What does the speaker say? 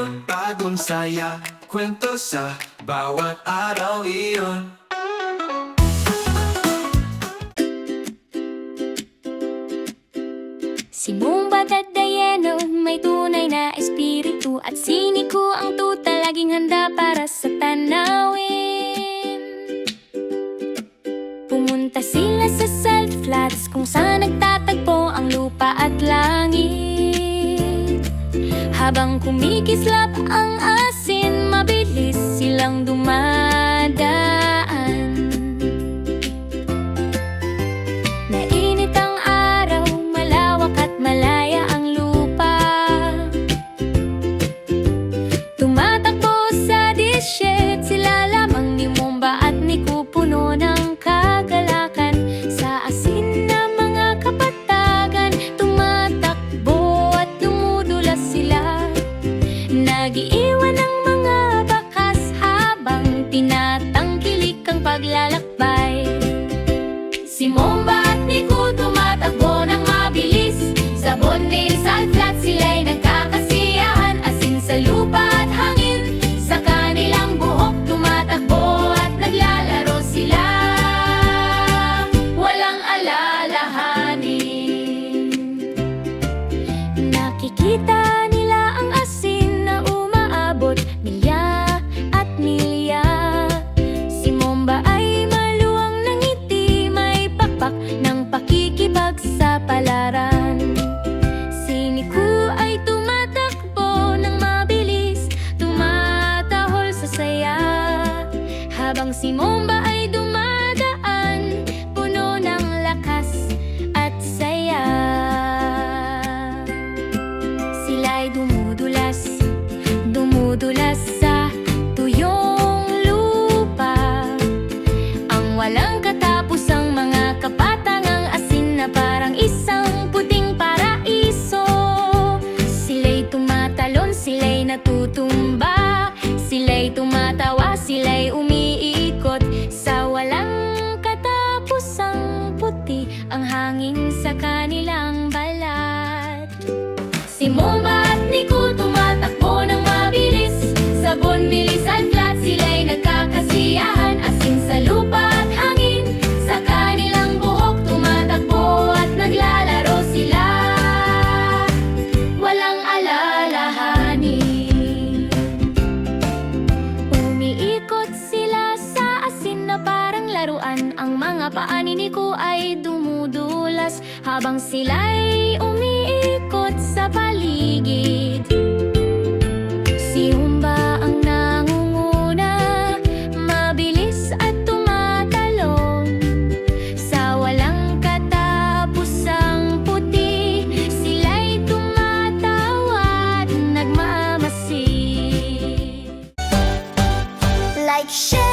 iyon Bagong saya, kwento sa bawat araw iyon. Si Mumbat at Dayeno may tunay na espiritu At siniko ang tuta laging handa para sa tanawin. Pumunta sila sa salt flats kung saan Habang kumikislap ang asin, mabilis silang dumadaan habang Si Momba ay dumadaan? Puno ng lakas at saya. Sila'y dumudulas, Ang hangin sa kanilang balat. Si Momba at Nico tumatakbo ng mabilis. Sa bonmilis at flat sila'y nagkakasiyahan. Asin sa lupa at hangin Sa kanilang buhok tumatakbo at naglalaro sila. Walang alalahanin. Umiikot sila sa asin na parang laruan. Ang mga paa ni Nico ay dumudulas Habang sila'y umiikot sa paligid. Si Humba ang nangunguna Mabilis at tumatalong Sa walang katapusang puti Sila'y tumatawa at nagmamasid. Like shit